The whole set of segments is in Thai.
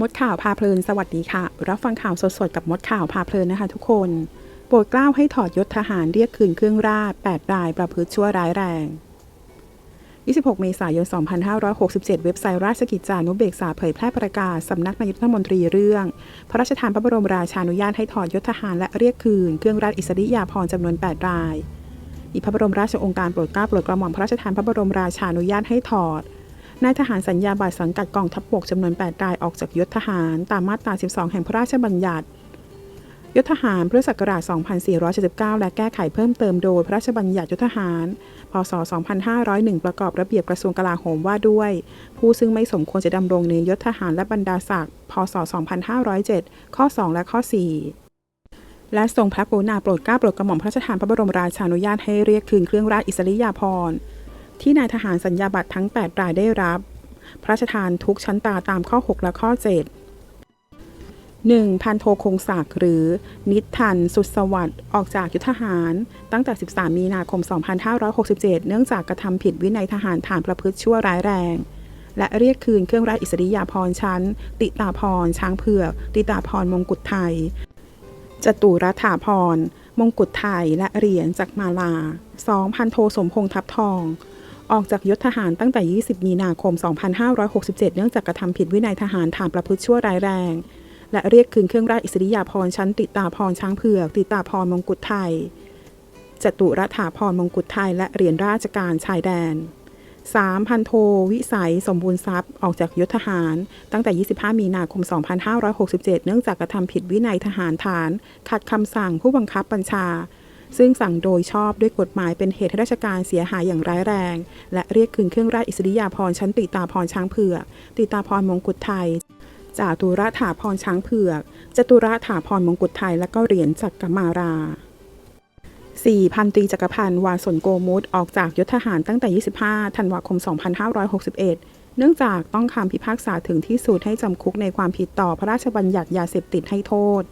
มดข่าวพาเพลินสวัสดีค่ะ รับฟังข่าวสดๆกับมดข่าวพาเพลินนะคะทุกคน โปรดกล้าวให้ถอดยศทหารเรียกคืนเครื่องราช 8 รายประพฤติชั่วร้ายแรง 26 เมษายน 2567 เว็บไซต์ราชกิจจานุเบกษาเผยแพร่ประกาศสำนักนายกรัฐมนตรีเรื่อง พระราชทานพระบรมราชานุญาตให้ถอดยศทหารและเรียกคืนเครื่องราชอิสริยาภรณ์จำนวน 8 ราย อีพระบรมราชโองการโปรดเกล้าโปรดกระหม่อมพระราชทานพระบรมราชานุญาตให้ถอด นายทหารสัญญาบัตรสังกัดกองทัพบกจำนวน 8 รายออกจากยศทหารตามมาตรา 12 แห่งพระราชบัญญัติยศทหารพุทธศักราช 2479 และแก้ไขเพิ่มเติมโดยพระราชบัญญัติยศทหาร พศ 2501 ประกอบระเบียบกระทรวงกลาโหมว่าด้วย ผู้ซึ่งไม่สมควรจะดำรงในยศทหารและบรรดาศักดิ์ พศ 2507 ข้อ 2 และข้อ 4 และทรงพระกรุณาโปรดเกล้าโปรดกระหม่อมพระราชทานพระบรมราชานุญาตให้เรียกคืนเครื่องราชอิสริยาภรณ์ ที่นายทหารสัญญาบัตรทั้ง 8 รายได้รับ พระราชทานทุกชั้นตาตามข้อ 6 และข้อ 7 1. พันโทคงศักดิ์หรือ นิทัน สุดสวัสดิ์ออกจากยุทธทหาร ตั้งแต่ 13 มีนาคม 2567 เนื่องจากกระทำผิดวินัยทหารฐานประพฤติชั่วร้ายแรง และเรียกคืนเครื่องราชอิสริยาภรณ์ชั้น ติตาพรช้างเผือกติตาพรมงกุฎไทยจตุรัฐาพรมงกุฎไทยและเหรียญจากมาลา 2. พันโทสมพงษ์ทับทอง ออกจากยศทหารตั้งแต่ 20 มีนาคม 2567 เนื่องจากกระทำผิดวินัยทหารฐานประพฤติชั่วร้ายแรง และเรียกคืนเครื่องราชอิสริยาภรณ์ชั้นติตาพรช้างเผือก ติตาพรมงกุฎไทย จตุรัฐาพรมงกุฎไทย และเหรียญราชการชายแดน 3. พันโทวิสัย สมบูรณ์ทรัพย์ ออกจากยศทหารตั้งแต่ 25 มีนาคม 2567 เนื่องจากกระทำผิดวินัยทหารฐาน ขัดคำสั่งผู้บังคับบัญชา ซึ่งสั่งโดยชอบด้วยกฎหมายเป็นเหตุให้ราชการเสียหายอย่างร้ายแรง และเรียกคืนเครื่องราชอิสริยาภรณ์ชั้นติตาพรช้างเผือก ติตาพรมงกุฎไทยจาตุรถาพรช้างเผือกจตุรถาพรมงกุฎไทย และก็เหรียญจักรมารา 4. พันตรีจักรพันธ์วาสนโกมุตออกจากยศทหารตั้งแต่ 25 ธันวาคม 2561 เนื่องจากต้องคำพิพากษาถึงที่สุดให้จำคุกในความผิดต่อพระราชบัญญัติยาเสพติดให้โทษ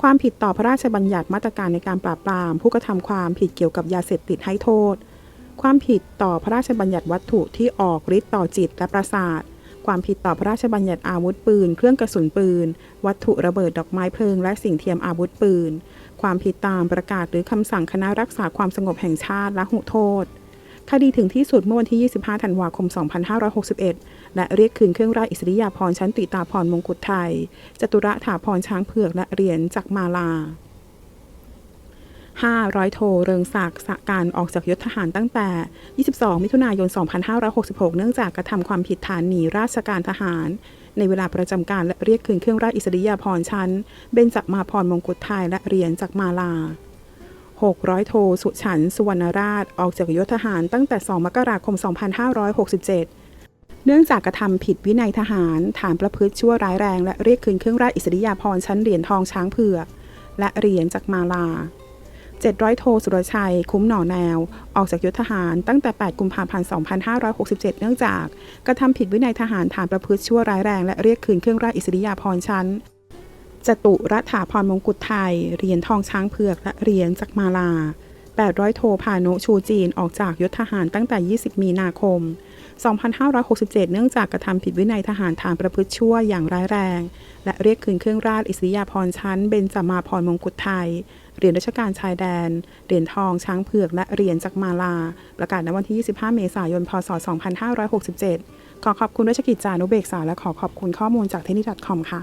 ความผิดต่อพระราชบัญญัติมาตรการในการปราบปราม ผู้กระทำความผิดเกี่ยวกับยาเสพติดให้โทษ ความผิดต่อพระราชบัญญัติวัตถุที่ออกฤทธิ์ต่อจิตและประสาท ความผิดต่อพระราชบัญญัติอาวุธปืน เครื่องกระสุนปืน วัตถุระเบิดดอกไม้เพลิง และสิ่งเทียมอาวุธปืน ความผิดตามประกาศหรือคำสั่งคณะรักษาความสงบแห่งชาติและหุโทษ คดีถึงที่สุดเมื่อวันที่ 25 ธันวาคม 2561 และเรียกคืนเครื่องราชอิสริยาภรณ์ชั้นติตาพรมงกุฎไทย จตุระถาพรช้างเผือกและเหรียญจากมาลา 5. ร้อยโท เริงศักดิ์สะการออกจากยศทหารตั้งแต่ 22 มิถุนายน 2566 เนื่องจากกระทำความผิดฐานหนีราชการทหาร ในเวลาประจำการและเรียกคืนเครื่องราชอิสริยาภรณ์ชั้น เบญจมาพรมงกุฎไทยและเหรียญจากมาลา 600โทสุฉันสุวรรณราช ออกจากยศทหารตั้งแต่ 2 มกราคม 2567 เนื่องจากกระทำผิดวินัยทหาร ฐานประพฤติชั่วร้ายแรง และเรียกคืนเครื่องราชอิสริยาภรณ์ชั้นเหรียญทองช้างเผือก และเหรียญจากมาลา 700 โทสุรชัย คุ้มหน่อแนว ออกจากยศทหารตั้งแต่ 8 กุมภาพันธ์ 2567 เนื่องจากกระทำผิดวินัยทหารฐานประพฤติชั่วร้ายแรง และเรียกคืนเครื่องราชอิสริยาภรณ์ชั้น จตุรัฐาพรมงกุฎไทยเหรียญทองช้างเผือกและเหรียญจากมาลา 800 โทพานุชูจีนออกจากยศทหารตั้งแต่ 20 มีนาคม 2567 เนื่องจากกระทำผิดวินัยทหารฐานประพฤติชั่วอย่างร้ายแรง และเรียกคืนเครื่องราชอิสริยาภรณ์ชั้นเบญจมาพรมงกุฎไทยเหรียญราชการชายแดน เหรียญทองช้างเผือกและเหรียญจากมาลา ประกาศในวันที่ 25 เมษายน พศ 2567 ขอขอบคุณราชกิจจานุเบกษาและขอขอบคุณข้อมูลจากเทนนิส .com ค่ะ